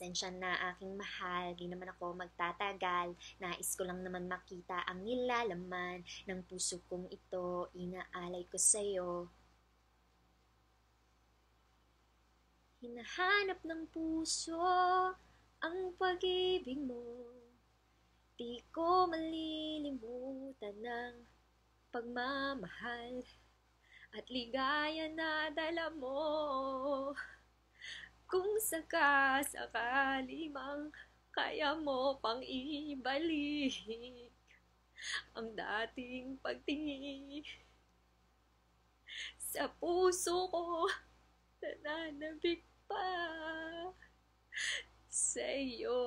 Pasensya na aking mahal, di naman ako magtatagal. Nais ko lang naman makita ang nilalaman ng puso kong ito. Inaalay ko sa'yo. Hinahanap ng puso ang pag-ibig mo. Di ko malilimutan ng pagmamahal at ligaya na dala mo. Kung sakasakali mang kaya mo pang ibalik ang dating pagtingin sa puso ko nananabik pa sa iyo.